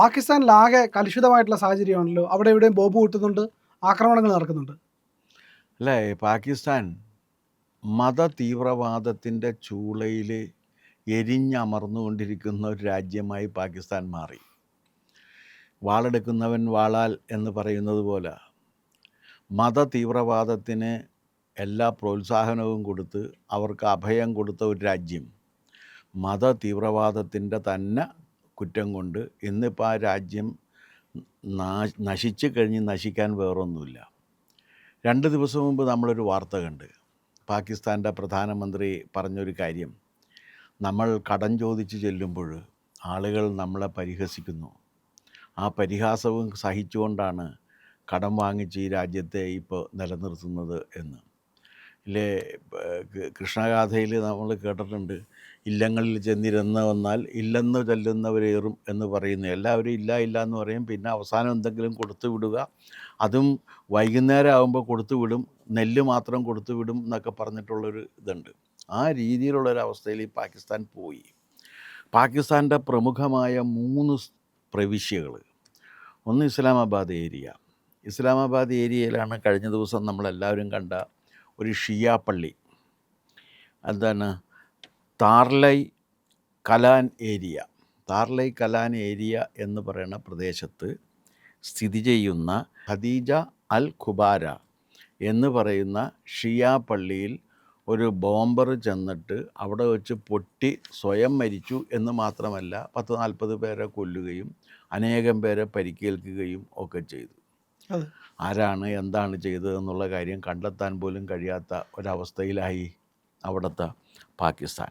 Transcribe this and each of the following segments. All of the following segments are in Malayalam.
പാകിസ്ഥാനിലാകെ കലുഷിതമായിട്ടുള്ള സാഹചര്യമാണല്ലോ. അവിടെ എവിടെയും ബോബ് കൂട്ടുന്നുണ്ട് ആക്രമണങ്ങൾ നടക്കുന്നുണ്ട്. അല്ലേ പാകിസ്ഥാൻ മത തീവ്രവാദത്തിന്റെ ചൂളയിൽ എരിഞ്ഞമർന്നുകൊണ്ടിരിക്കുന്ന ഒരു രാജ്യമായി പാകിസ്ഥാൻ മാറി. വാളെടുക്കുന്നവൻ വാളാൽ എന്ന് പറയുന്നത് പോലെ. മത തീവ്രവാദത്തിന് എല്ലാ പ്രോത്സാഹനവും കൊടുത്ത് അവർക്ക് അഭയം കൊടുത്ത ഒരു രാജ്യം മത തീവ്രവാദത്തിന്റെ തന്നെ കുറ്റം കൊണ്ട് ഇന്നിപ്പോൾ ആ രാജ്യം നശിച്ചു കഴിഞ്ഞ് നശിക്കാൻ വേറൊന്നുമില്ല. രണ്ട് ദിവസം മുമ്പ് നമ്മളൊരു വാർത്ത കണ്ട്. പാകിസ്ഥാന്റെ പ്രധാനമന്ത്രി പറഞ്ഞൊരു കാര്യം. നമ്മൾ കടം ചോദിച്ച് ചെല്ലുമ്പോൾ ആളുകൾ നമ്മളെ പരിഹസിക്കുന്നു. ആ പരിഹാസവും സഹിച്ചുകൊണ്ടാണ് കടം വാങ്ങിച്ച് ഈ രാജ്യത്തെ ഇപ്പോൾ നിലനിർത്തുന്നത് എന്ന്. ഇല്ലേ കൃഷ്ണഗാഥയിൽ നമ്മൾ കേട്ടിട്ടുണ്ട് ഇല്ലങ്ങളിൽ ചെന്നിരുന്ന് വന്നാൽ ഇല്ലെന്ന് ചെല്ലുന്നവരേറും എന്ന് പറയുന്നു. എല്ലാവരും ഇല്ല ഇല്ല എന്ന് പറയും. പിന്നെ അവസാനം എന്തെങ്കിലും കൊടുത്തു വിടുക. അതും വൈകുന്നേരം ആകുമ്പോൾ കൊടുത്തു വിടും. നെല്ല് മാത്രം കൊടുത്തു വിടും എന്നൊക്കെ പറഞ്ഞിട്ടുള്ളൊരു ഇതുണ്ട്. ആ രീതിയിലുള്ളൊരവസ്ഥയിൽ ഈ പാകിസ്ഥാൻ പോയി. പാകിസ്ഥാന്റെ പ്രമുഖമായ മൂന്ന് പ്രവിശ്യകൾ. ഒന്ന് ഇസ്ലാമാബാദ് ഏരിയ. ഇസ്ലാമാബാദ് ഏരിയയിലാണ് കഴിഞ്ഞ ദിവസം നമ്മളെല്ലാവരും കണ്ട ഒരു ഷിയ പള്ളി. എന്താണ്? താർലൈ കലാൻ ഏരിയ. താർലൈ കലാൻ ഏരിയ എന്ന് പറയുന്ന പ്രദേശത്ത് സ്ഥിതി ചെയ്യുന്ന ഖദീജ അൽ ഖുബാര എന്ന് പറയുന്ന ഷിയ പള്ളിയിൽ ഒരു ബോംബർ ചെന്നിട്ട് അവിടെ വെച്ച് പൊട്ടി സ്വയം മരിച്ചു എന്ന് മാത്രമല്ല പത്ത് നാൽപ്പത് പേരെ കൊല്ലുകയും അനേകം പേരെ പരിക്കേൽക്കുകയും ഒക്കെ ചെയ്തു. ആരാണ് എന്താണ് ചെയ്തതെന്നുള്ള കാര്യം കണ്ടെത്താൻ പോലും കഴിയാത്ത ഒരവസ്ഥയിലായി അവിടുത്തെ പാകിസ്ഥാൻ.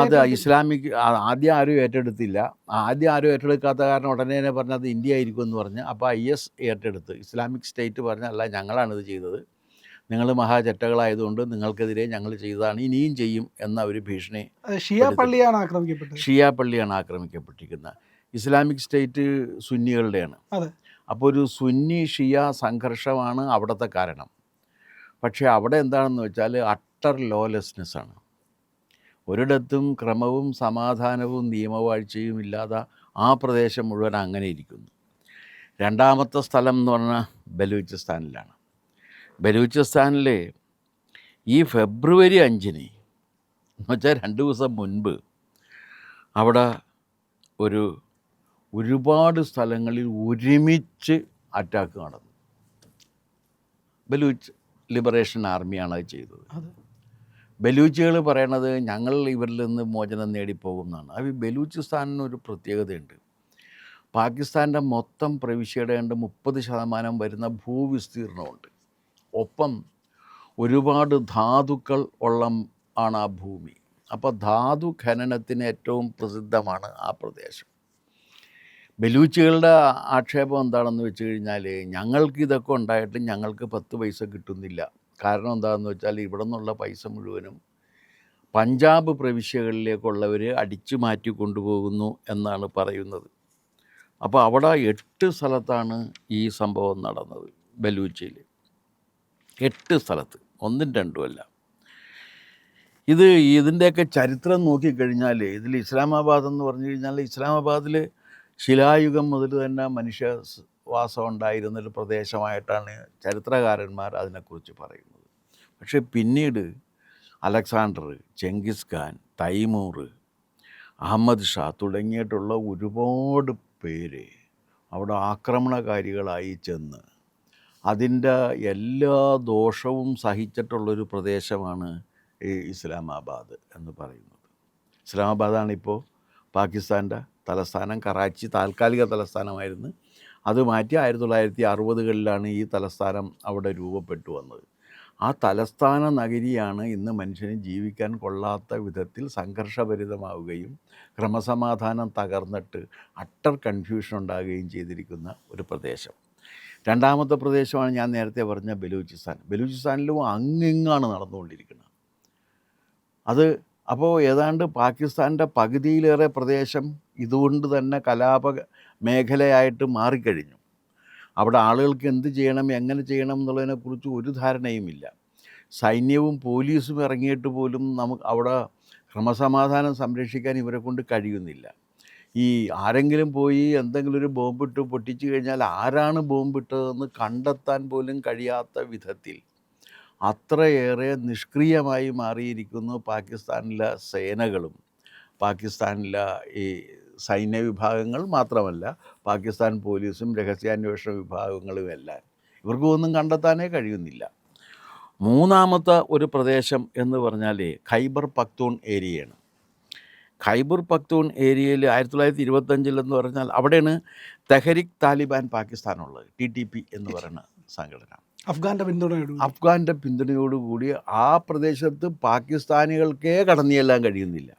അത് ഇസ്ലാമിക് ആദ്യം ആരും ഏറ്റെടുത്തില്ല. ആദ്യം ആരും ഏറ്റെടുക്കാത്ത കാരണം ഉടനെ തന്നെ പറഞ്ഞത് ഇന്ത്യ ആയിരിക്കും എന്ന് പറഞ്ഞ്. അപ്പോൾ ഐ എസ് ഏറ്റെടുത്ത്. ഇസ്ലാമിക് സ്റ്റേറ്റ് പറഞ്ഞ അല്ല ഞങ്ങളാണിത് ചെയ്തത്. നിങ്ങൾ മഹാചട്ടകളായതുകൊണ്ട് നിങ്ങൾക്കെതിരെ ഞങ്ങൾ ചെയ്തതാണ് ഇനിയും ചെയ്യും എന്ന ഒരു ഭീഷണി ഷിയ പള്ളിയാണ് ആക്രമിക്കപ്പെട്ടത്. ഷിയ പള്ളിയാണ് ആക്രമിക്കപ്പെട്ടിരിക്കുന്നത്. Islamic state സുന്നികളുടെയാണ്. അപ്പോൾ ഒരു സുന്നി ഷിയ സംഘർഷമാണ് അവിടുത്തെ കാരണം. പക്ഷേ അവിടെ എന്താണെന്ന് വെച്ചാൽ അട്ടർ ലോലെസ്നെസ് ആണ്. ഒരിടത്തും ക്രമവും സമാധാനവും നിയമവാഴ്ചയും ഇല്ലാതെ ആ പ്രദേശം മുഴുവൻ അങ്ങനെ ഇരിക്കുന്നു. രണ്ടാമത്തെ സ്ഥലം എന്ന് പറഞ്ഞാൽ ബലൂചിസ്ഥാനിലാണ്. ബലൂചിസ്ഥാനിൽ ഈ ഫെബ്രുവരി അഞ്ചിന് എന്ന് വെച്ചാൽ രണ്ട് ദിവസം മുൻപ് അവിടെ ഒരു ഒരുപാട് സ്ഥലങ്ങളിൽ ഒരുമിച്ച് അറ്റാക്ക് നടന്നു. ബലൂച്ച് ലിബറേഷൻ ആർമിയാണ് അത് ചെയ്തത്. ബലൂച്ചുകൾ പറയണത് ഞങ്ങൾ ഇവരിൽ നിന്ന് മോചനം നേടിപ്പോകും എന്നാണ് അത് ബലൂച്ചിസ്ഥാനിന് ബലൂചിസ്ഥാനിന് ഒരു പ്രത്യേകതയുണ്ട്. പാകിസ്ഥാന്റെ മൊത്തം പ്രവിശ്യയുടെ കണ്ട് മുപ്പത് ശതമാനം വരുന്ന ഭൂവിസ്തീർണമുണ്ട്. ഒപ്പം ഒരുപാട് ധാതുക്കൾ ഉള്ള ആണ് ആ ഭൂമി. അപ്പോൾ ധാതു ഖനനത്തിന് ഏറ്റവും പ്രസിദ്ധമാണ് ആ പ്രദേശം. ബലൂച്ചുകളുടെ ആക്ഷേപം എന്താണെന്ന് വെച്ച് കഴിഞ്ഞാൽ ഞങ്ങൾക്ക് ഇതൊക്കെ ഉണ്ടായിട്ട് ഞങ്ങൾക്ക് പത്ത് പൈസ കിട്ടുന്നില്ല. കാരണം എന്താണെന്ന് വെച്ചാൽ ഇവിടെ നിന്നുള്ള പൈസ മുഴുവനും പഞ്ചാബ് പ്രവിശ്യകളിലേക്കുള്ളവർ അടിച്ചു മാറ്റി കൊണ്ടുപോകുന്നു എന്നാണ് പറയുന്നത്. അപ്പോൾ അവിടെ എട്ട് സ്ഥലത്താണ് ഈ സംഭവം നടന്നത് ബലൂച്ചയിൽ എട്ട് സ്ഥലത്ത് ഒന്നും രണ്ടുമല്ല ഇത് ഇതിന്റെയൊക്കെ ചരിത്രം നോക്കിക്കഴിഞ്ഞാൽ ഇതിൽ ഇസ്ലാമാബാദ് എന്ന് പറഞ്ഞു കഴിഞ്ഞാൽ ഇസ്ലാമാബാദിൽ ശിലായുഗം മുതൽ തന്നെ മനുഷ്യ വാസം ഉണ്ടായിരുന്നൊരു പ്രദേശമായിട്ടാണ് ചരിത്രകാരന്മാർ അതിനെക്കുറിച്ച് പറയുന്നത്. പക്ഷേ പിന്നീട് Alexander Genghis Khan Timur Ahmad Shah തുടങ്ങിയിട്ടുള്ള ഒരുപാട് പേര് അവിടെ ആക്രമണകാരികളായി ചെന്ന് അതിന്റെ എല്ലാ ദോഷവും സഹിച്ചിട്ടുള്ളൊരു പ്രദേശമാണ് ഈ ഇസ്ലാമാബാദ് എന്ന് പറയുന്നത്. ഇസ്ലാമാബാദാണ് ഇപ്പോൾ പാകിസ്ഥാന്റെ തലസ്ഥാനം കറാച്ചി താൽക്കാലിക തലസ്ഥാനമായിരുന്നു. അത് മാറ്റി ആയിരത്തി തൊള്ളായിരത്തി അറുപതുകളിലാണ് ഈ തലസ്ഥാനം അവിടെ രൂപപ്പെട്ടു വന്നത്. ആ തലസ്ഥാന നഗരിയാണ് ഇന്ന് മനുഷ്യന് ജീവിക്കാൻ കൊള്ളാത്ത വിധത്തിൽ സംഘർഷഭരിതമാവുകയും ക്രമസമാധാനം തകർന്നിട്ട് അട്ടർ കൺഫ്യൂഷൻ ഉണ്ടാകുകയും ചെയ്തിരിക്കുന്ന ഒരു പ്രദേശം. രണ്ടാമത്തെ പ്രദേശമാണ് ഞാൻ നേരത്തെ പറഞ്ഞ ബലൂചിസ്ഥാൻ. ബലൂചിസ്ഥാനിലും അങ്ങിങ്ങാണ് നടന്നുകൊണ്ടിരിക്കുന്നത്. അത് അപ്പോൾ ഏതാണ്ട് പാകിസ്ഥാന്റെ പകുതിയിലേറെ പ്രദേശം ഇതുകൊണ്ട് തന്നെ കലാപ മേഖലയായിട്ട് മാറിക്കഴിഞ്ഞു. അവിടെ ആളുകൾക്ക് എന്ത് ചെയ്യണം എങ്ങനെ ചെയ്യണം എന്നുള്ളതിനെക്കുറിച്ച് ഒരു ധാരണയുമില്ല സൈന്യവും പോലീസും ഇറങ്ങിയിട്ട് പോലും നമുക്ക് അവിടെ ക്രമസമാധാനം സംരക്ഷിക്കാൻ ഇവരെ കൊണ്ട് കഴിയുന്നില്ല. ഈ ആരെങ്കിലും പോയി എന്തെങ്കിലും ഒരു ബോംബിട്ട് പൊട്ടിച്ചു കഴിഞ്ഞാൽ ആരാണ് ബോംബിട്ടതെന്ന് കണ്ടെത്താൻ പോലും കഴിയാത്ത വിധത്തിൽ അത്രയേറെ നിഷ്ക്രിയമായി മാറിയിരിക്കുന്നു പാകിസ്ഥാനിലെ സേനകളും. പാകിസ്ഥാനിലെ ഈ സൈന്യ വിഭാഗങ്ങൾ മാത്രമല്ല പാകിസ്ഥാൻ പോലീസും രഹസ്യാന്വേഷണ വിഭാഗങ്ങളും എല്ലാം. ഇവർക്കൊന്നും കണ്ടെത്താനേ കഴിയുന്നില്ല. മൂന്നാമത്തെ ഒരു പ്രദേശം എന്ന് പറഞ്ഞാൽ ഖൈബർ പക്തൂൺ ഏരിയയാണ്. ഖൈബർ പക്തൂൺ ഏരിയയിൽ ആയിരത്തി തൊള്ളായിരത്തി ഇരുപത്തഞ്ചിൽ എന്ന് പറഞ്ഞാൽ അവിടെയാണ് തെഹരിക് താലിബാൻ പാകിസ്ഥാനുള്ളത് ടി ടി പി എന്ന് പറയുന്ന സംഘടന. അഫ്ഗാന്റെ പിന്തുണയോട് അഫ്ഗാന്റെ പിന്തുണയോടുകൂടി ആ പ്രദേശത്ത് പാകിസ്ഥാനികൾക്കേ കടന്നു കഴിയുന്നില്ല.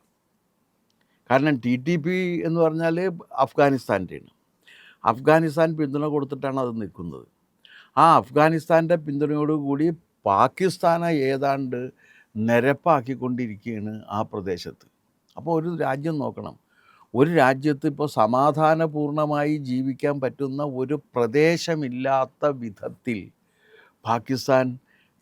കാരണം ടി ടി പി എന്ന് പറഞ്ഞാൽ അഫ്ഗാനിസ്ഥാന്റെയാണ് അഫ്ഗാനിസ്ഥാൻ പിന്തുണ കൊടുത്തിട്ടാണ് അത് നിൽക്കുന്നത്. ആ അഫ്ഗാനിസ്ഥാന്റെ പിന്തുണയോടുകൂടി പാകിസ്ഥാനെ ഏതാണ്ട് നിരപ്പാക്കിക്കൊണ്ടിരിക്കുകയാണ് ആ പ്രദേശത്ത്. അപ്പോൾ ഒരു രാജ്യം നോക്കണം. ഒരു രാജ്യത്ത് ഇപ്പോൾ സമാധാനപൂർണമായി ജീവിക്കാൻ പറ്റുന്ന ഒരു പ്രദേശമില്ലാത്ത വിധത്തിൽ പാകിസ്ഥാൻ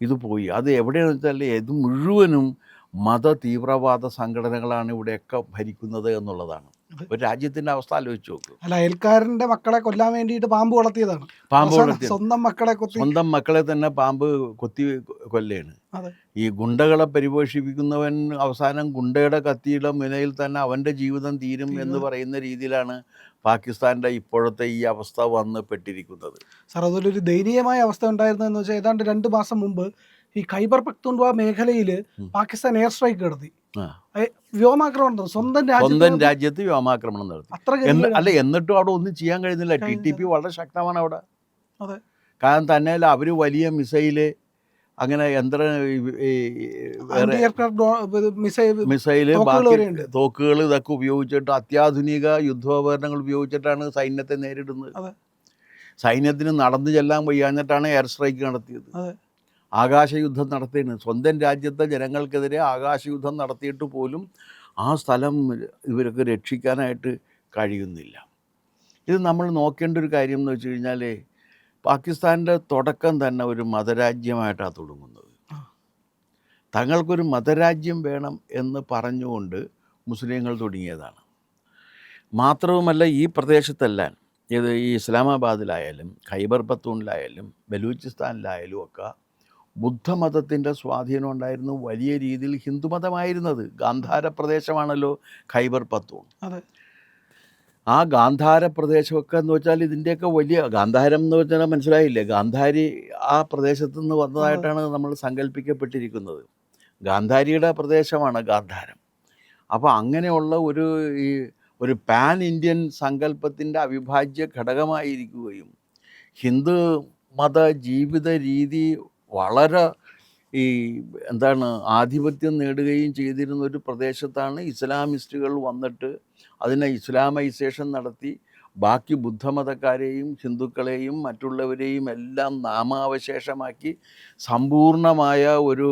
ഇത് പോയി. അത് എവിടെയാണെന്ന് വെച്ചാൽ ഇത് മുഴുവനും മത തീവ്രവാദ സംഘടനകളാണ് ഇവിടെയൊക്കെ ഭരിക്കുന്നത് എന്നുള്ളതാണ്. ഒരു രാജ്യത്തിന്റെ അവസ്ഥ ആലോചിച്ച് നോക്കും. അല്ല അയൽക്കാരന്റെ മക്കളെ കൊല്ലാൻ വേണ്ടിയിട്ട് പാമ്പ് വളർത്തിയതാണ്. പാമ്പ് വളർത്തി സ്വന്തം മക്കളെ കൊത്തി സ്വന്തം മക്കളെ തന്നെ പാമ്പ് കൊത്തി കൊല്ലയാണ് ഈ ഗുണ്ടകളെ പരിപോഷിപ്പിക്കുന്നവൻ അവസാനം ഗുണ്ടയുടെ കത്തിയുടെ മുനയിൽ തന്നെ അവന്റെ ജീവിതം തീരും എന്ന് പറയുന്ന രീതിയിലാണ് പാകിസ്ഥാന്റെ ഇപ്പോഴത്തെ ഈ അവസ്ഥ വന്ന് പെട്ടിരിക്കുന്നത്. സാർ അതിലൊരു ദയനീയമായ അവസ്ഥ ഉണ്ടായിരുന്നതെന്ന് വെച്ചാൽ ഏതാണ്ട് രണ്ട് മാസം മുമ്പ് ഈ ഖൈബർ പക്തുണ്ട മേഖലയിൽ പാകിസ്ഥാൻ എയർ സ്ട്രൈക്ക് നടത്തി. വ്യോമാക്രമണം സ്വന്തം സ്വന്തം രാജ്യത്ത് വ്യോമാക്രമണം നടത്തി. അല്ല എന്നിട്ടും അവിടെ ഒന്നും ചെയ്യാൻ കഴിയുന്നില്ല. ടി ടി പി വളരെ ശക്തമാണ് അവിടെ. കാരണം തന്നെയല്ല അവർ വലിയ മിസൈൽ അങ്ങനെ യന്ത്ര മിസൈൽ തോക്കുകൾ ബാക്കി തോക്കുകൾ ഇതൊക്കെ ഉപയോഗിച്ചിട്ട് അത്യാധുനിക യുദ്ധോപകരണങ്ങൾ ഉപയോഗിച്ചിട്ടാണ് സൈന്യത്തെ നേരിടുന്നത്. സൈന്യത്തിന് നടന്നു ചെല്ലാൻ വയ്യാഞ്ഞിട്ടാണ് എയർ സ്ട്രൈക്ക് നടത്തിയത്. ആകാശയുദ്ധം നടത്തിയാണ് സ്വന്തം രാജ്യത്തെ ജനങ്ങൾക്കെതിരെ ആകാശയുദ്ധം നടത്തിയിട്ട് പോലും ആ സ്ഥലം ഇവർക്ക് രക്ഷിക്കാനായിട്ട് കഴിയുന്നില്ല. ഇത് നമ്മൾ നോക്കേണ്ട ഒരു കാര്യം എന്ന് വെച്ച് കഴിഞ്ഞാൽ പാകിസ്ഥാന്റെ തുടക്കം തന്നെ ഒരു മതരാജ്യമായിട്ടാണ് തുടങ്ങുന്നത്. തങ്ങൾക്കൊരു മതരാജ്യം വേണം എന്ന് പറഞ്ഞുകൊണ്ട് മുസ്ലിങ്ങൾ തുടങ്ങിയതാണ്. മാത്രവുമല്ല ഈ പ്രദേശത്തെല്ലാം ഇത് ഈ ഇസ്ലാമാബാദിലായാലും ഖൈബർ പത്തൂണിലായാലും ബലൂചിസ്ഥാനിലായാലും ഒക്കെ ബുദ്ധമതത്തിന്റെ സ്വാധീനം ഉണ്ടായിരുന്നു വലിയ രീതിയിൽ ഹിന്ദുമതമായിരുന്നത്. ഗാന്ധാര പ്രദേശമാണല്ലോ ഖൈബർ പത്തൂൺ. അതെ. ആ ഗാന്ധാര പ്രദേശമൊക്കെ എന്ന് വെച്ചാൽ ഇതിന്റെയൊക്കെ വലിയ ഗാന്ധാരം എന്ന് വെച്ചാൽ മനസ്സിലായില്ലേ? ഗാന്ധാരി ആ പ്രദേശത്തു നിന്ന് വന്നതായിട്ടാണ് നമ്മൾ സങ്കല്പിക്കപ്പെട്ടിരിക്കുന്നത്. ഗാന്ധാരിയുടെ പ്രദേശമാണ് ഗാന്ധാരം. അപ്പോൾ അങ്ങനെയുള്ള ഒരു ഈ ഒരു പാൻ ഇന്ത്യൻ സങ്കല്പത്തിന്റെ അവിഭാജ്യ ഘടകമായിരിക്കുകയും ഹിന്ദു മത ജീവിത രീതി വളരെ ഈ എന്താണ് ആധിപത്യം നേടുകയും ചെയ്തിരുന്ന ഒരു പ്രദേശത്താണ് ഇസ്ലാമിസ്റ്റുകൾ വന്നിട്ട് അതിനെ ഇസ്ലാമൈസേഷൻ നടത്തി. ബാക്കി ബുദ്ധമതക്കാരെയും ഹിന്ദുക്കളെയും മറ്റുള്ളവരെയും എല്ലാം നാമാവശേഷമാക്കി സമ്പൂർണമായ ഒരു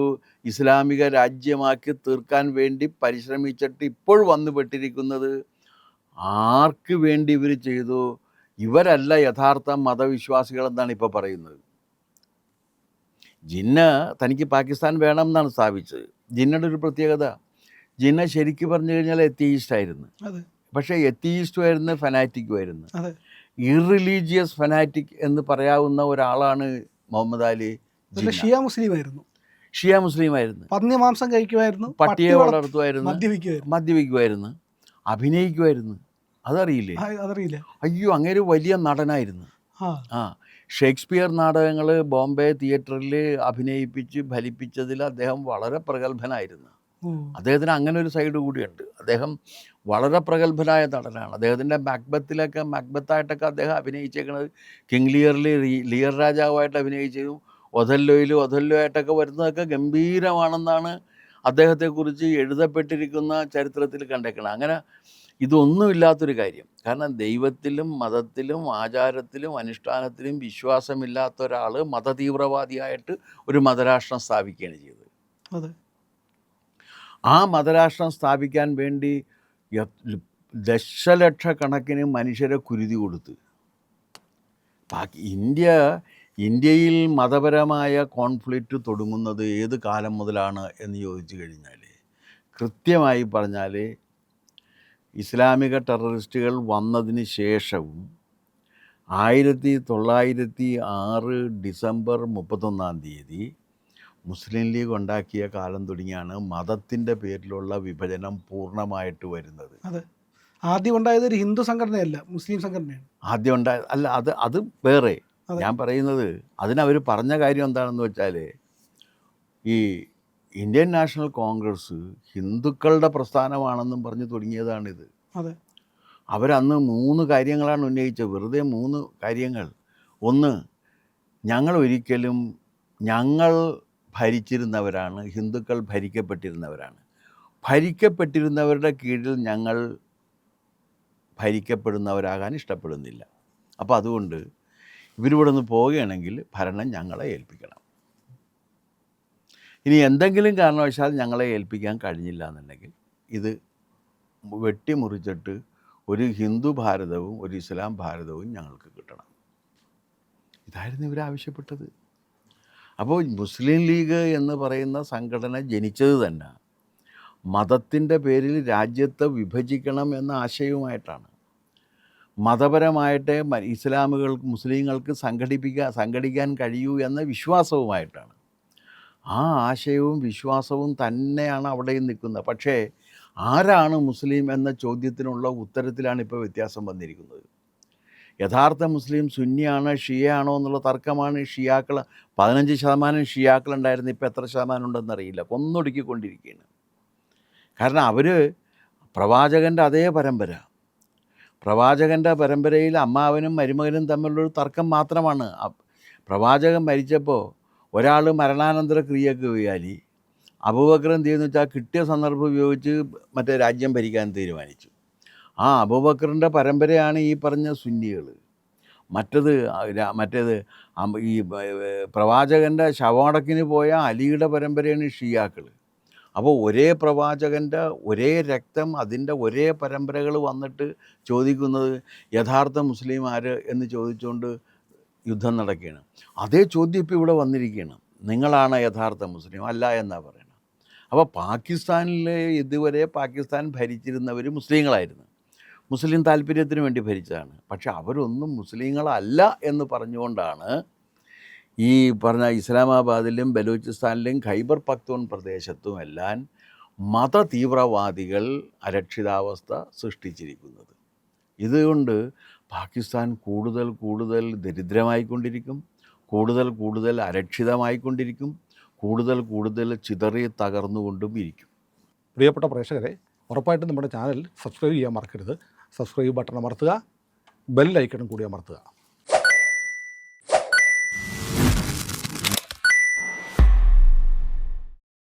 ഇസ്ലാമിക രാജ്യമാക്കി തീർക്കാൻ വേണ്ടി പരിശ്രമിച്ചിട്ട് ഇപ്പോൾ വന്നുപെട്ടിരിക്കുന്നത് ആർക്ക് വേണ്ടി ഇവർ ചെയ്തു? ഇവരല്ല യഥാർത്ഥ മതവിശ്വാസികളെന്നാണ് ഇപ്പോൾ പറയുന്നത്. ജിന്ന തനിക്ക് പാകിസ്ഥാൻ വേണം എന്നാണ് സ്ഥാപിച്ചത്. ജിന്നയുടെ ഒരു പ്രത്യേകത ജിന്ന ശരിക്കും പറഞ്ഞു കഴിഞ്ഞാൽ എത്തിയിസ്റ്റ് ആയിരുന്നു. പക്ഷേ എത്തിയിസ്റ്റും ആയിരുന്നു ഫനാറ്റിക്കും ആയിരുന്നു. ഇറിലീജിയസ് ഫനാറ്റിക് എന്ന് പറയാവുന്ന ഒരാളാണ് മുഹമ്മദ് അലി. ഷിയ മുസ്ലിം ആയിരുന്നു. ഷിയ മുസ്ലിം ആയിരുന്നു. പന്നി മാംസം കഴിക്കുമായിരുന്നു പട്ടിയെ വളർത്തി വളർത്തുമായിരുന്നു മദ്യപിക്കുമായിരുന്നു. അഭിനയിക്കുമായിരുന്നു. അതറിയില്ലേ? അതറിയില്ല. അയ്യോ അങ്ങേര് വലിയ നടനായിരുന്നു. ആ. ഷേക്സ്പിയർ നാടകങ്ങൾ ബോംബെ തിയേറ്ററിൽ അഭിനയിപ്പിച്ച് ഫലിപ്പിച്ചതിൽ അദ്ദേഹം വളരെ പ്രഗത്ഭനായിരുന്നു. അദ്ദേഹത്തിന് അങ്ങനെ ഒരു സൈഡ് കൂടിയുണ്ട്. അദ്ദേഹം വളരെ പ്രഗത്ഭനായ നടനാണ്. അദ്ദേഹത്തിന്റെ മാക്ബത്തിലൊക്കെ മാക്ബത്തായിട്ടൊക്കെ അദ്ദേഹം അഭിനയിച്ചേക്കുന്നത് കിങ് ലിയറിൽ ലിയർ രാജാവായിട്ട് അഭിനയിച്ചതും ഒഥല്ലോയിൽ ഒഥല്ലോ ആയിട്ടൊക്കെ വരുന്നതൊക്കെ ഗംഭീരമാണെന്നാണ് അദ്ദേഹത്തെക്കുറിച്ച് എഴുതപ്പെട്ടിരിക്കുന്ന ചരിത്രത്തിൽ കണ്ടേക്കുന്നത് അങ്ങനെ ഇതൊന്നുമില്ലാത്തൊരു കാര്യം. കാരണം ദൈവത്തിലും മതത്തിലും ആചാരത്തിലും അനുഷ്ഠാനത്തിലും വിശ്വാസമില്ലാത്ത ഒരാൾ മതതീവ്രവാദിയായിട്ട് ഒരു മതരാഷ്ട്രം സ്ഥാപിക്കുകയാണ് ചെയ്തത്. അതെ. ആ മതരാഷ്ട്രം സ്ഥാപിക്കാൻ വേണ്ടി ദശലക്ഷക്കണക്കിന് മനുഷ്യരെ കുരുതി കൊടുത്ത്. ബാക്കി ഇന്ത്യ ഇന്ത്യയിൽ മതപരമായ കോൺഫ്ലിക്റ്റ് തുടങ്ങുന്നത് ഏത് കാലം മുതലാണ് എന്ന് ചോദിച്ചു കഴിഞ്ഞാൽ കൃത്യമായി പറഞ്ഞാൽ ഇസ്ലാമിക ടെററിസ്റ്റുകൾ വന്നതിന് ശേഷവും ആയിരത്തി തൊള്ളായിരത്തി ആറ് ഡിസംബർ മുപ്പത്തൊന്നാം തീയതി മുസ്ലിം ലീഗ് ഉണ്ടാക്കിയ കാലം തുടങ്ങിയാണ് മതത്തിന്റെ പേരിലുള്ള വിഭജനം പൂർണമായിട്ട് വരുന്നത്. അതെ. ആദ്യം ഉണ്ടായത് ഒരു ഹിന്ദു സംഘടനയല്ല മുസ്ലിം സംഘടനയാണ്. ആദ്യം ഉണ്ടായ അല്ല അത് അത് വേറെ. ഞാൻ പറയുന്നത് അതിനവർ പറഞ്ഞ കാര്യം എന്താണെന്ന് വെച്ചാൽ ഈ ഇന്ത്യൻ നാഷണൽ കോൺഗ്രസ് ഹിന്ദുക്കളുടെ പ്രസ്ഥാനമാണെന്നും പറഞ്ഞ് തുടങ്ങിയതാണിത്. അതെ. അവരന്ന് മൂന്ന് കാര്യങ്ങളാണ് ഉന്നയിച്ചത്. വെറുതെ മൂന്ന് കാര്യങ്ങൾ. ഒന്ന് ഞങ്ങൾ ഒരിക്കലും ഞങ്ങൾ ഭരിച്ചിരുന്നവരാണ് ഹിന്ദുക്കൾ ഭരിക്കപ്പെട്ടിരുന്നവരാണ്. ഭരിക്കപ്പെട്ടിരുന്നവരുടെ കീഴിൽ ഞങ്ങൾ ഭരിക്കപ്പെടുന്നവരാകാൻ ഇഷ്ടപ്പെടുന്നില്ല. അപ്പോൾ അതുകൊണ്ട് ഇവരിവിടെ നിന്ന് പോവുകയാണെങ്കിൽ ഭരണം ഞങ്ങളെ ഏൽപ്പിക്കണം. ഇനി എന്തെങ്കിലും കാരണവശാൽ ഞങ്ങളെ ഏൽപ്പിക്കാൻ കഴിഞ്ഞില്ല എന്നുണ്ടെങ്കിൽ ഇത് വെട്ടിമുറിച്ചിട്ട് ഒരു ഹിന്ദു ഭാരതവും ഒരു ഇസ്ലാം ഭാരതവും ഞങ്ങൾക്ക് കിട്ടണം. ഇതായിരുന്നു ഇവരാവശ്യപ്പെട്ടത് അപ്പോൾ മുസ്ലിം ലീഗ് എന്ന് പറയുന്ന സംഘടന ജനിച്ചത് തന്നെ മതത്തിന്റെ പേരിൽ രാജ്യത്തെ വിഭജിക്കണം എന്ന ആശയവുമായിട്ടാണ്. മതപരമായിട്ട് ഇസ്ലാമുകൾ മുസ്ലിങ്ങൾക്ക് സംഘടിപ്പിക്കാൻ സംഘടിക്കാൻ കഴിയൂ എന്ന വിശ്വാസവുമായിട്ടാണ്. ആ ആശയവും വിശ്വാസവും തന്നെയാണ് അവിടെയും നിൽക്കുന്നത്. പക്ഷേ ആരാണ് മുസ്ലിം എന്ന ചോദ്യത്തിനുള്ള ഉത്തരത്തിലാണ് ഇപ്പോൾ വ്യത്യാസം വന്നിരിക്കുന്നത്. യഥാർത്ഥ മുസ്ലിം സുന്നിയാണ് ഷിയയാണോ എന്നുള്ള തർക്കമാണ് ഷിയാക്കൾ പതിനഞ്ച് ശതമാനം ഷിയാക്കളുണ്ടായിരുന്നു ഇപ്പോൾ എത്ര ശതമാനം ഉണ്ടെന്നറിയില്ല കൊന്നൊടുക്കിക്കൊണ്ടിരിക്കുകയാണ്. കാരണം അവർ പ്രവാചകന്റെ അതേ പരമ്പര. പ്രവാചകന്റെ പരമ്പരയിൽ അമ്മാവനും മരുമകനും തമ്മിലുള്ളൊരു തർക്കം മാത്രമാണ്. പ്രവാചകൻ മരിച്ചപ്പോൾ ഒരാൾ മരണാനന്തര ക്രിയക്ക് കയറി അബൂബക്കർ എന്ത് ചെയ്യുന്നു വെച്ചാൽ കിട്ടിയ സന്ദർഭം ഉപയോഗിച്ച് മറ്റേ രാജ്യം ഭരിക്കാൻ തീരുമാനിച്ചു. ആ അബൂബക്കറിന്റെ പരമ്പരയാണ് ഈ പറഞ്ഞ സുന്നികൾ മറ്റത് മറ്റേത് ഈ പ്രവാചകന്റെ ശവമടക്കിന് പോയ അലിയുടെ പരമ്പരയാണ് ഷിയാക്കൾ അപ്പോൾ ഒരേ പ്രവാചകന്റെ ഒരേ രക്തം അതിന്റെ ഒരേ പരമ്പരകൾ വന്നിട്ട് ചോദിക്കുന്നത് യഥാർത്ഥ മുസ്ലിം ആര് എന്ന് ചോദിച്ചുകൊണ്ട് യുദ്ധം നടക്കുകയാണ്. അതേ ചോദ്യം ഇപ്പോൾ ഇവിടെ വന്നിരിക്കുകയാണ്. നിങ്ങളാണ് യഥാർത്ഥ മുസ്ലിം അല്ല എന്നാണ് പറയുന്നത് അപ്പോൾ പാകിസ്ഥാനിലെ ഇതുവരെ പാകിസ്ഥാൻ ഭരിച്ചിരുന്നവർ മുസ്ലിങ്ങളായിരുന്നു. മുസ്ലിം താല്പര്യത്തിന് വേണ്ടി ഭരിച്ചതാണ്. പക്ഷെ അവരൊന്നും മുസ്ലിങ്ങളല്ല എന്ന് പറഞ്ഞുകൊണ്ടാണ് ഈ പറഞ്ഞ ഇസ്ലാമാബാദിലും ബലൂചിസ്ഥാനിലും ഖൈബർ പക്തൂൺ പ്രദേശത്തും എല്ലാം മത തീവ്രവാദികൾ അരക്ഷിതാവസ്ഥ സൃഷ്ടിച്ചിരിക്കുന്നത്. ഇതുകൊണ്ട് പാകിസ്ഥാൻ കൂടുതൽ കൂടുതൽ ദരിദ്രമായിക്കൊണ്ടിരിക്കും കൂടുതൽ കൂടുതൽ അരക്ഷിതമായിക്കൊണ്ടിരിക്കും കൂടുതൽ കൂടുതൽ ചിതറി തകർന്നുകൊണ്ടും ഇരിക്കും. പ്രിയപ്പെട്ട പ്രേക്ഷകരെ ഉറപ്പായിട്ടും നമ്മുടെ ചാനൽ സബ്സ്ക്രൈബ് ചെയ്യാൻ മറക്കരുത്. സബ്സ്ക്രൈബ് ബട്ടൺ അമർത്തുക ബെൽ ഐക്കണും കൂടി അമർത്തുക.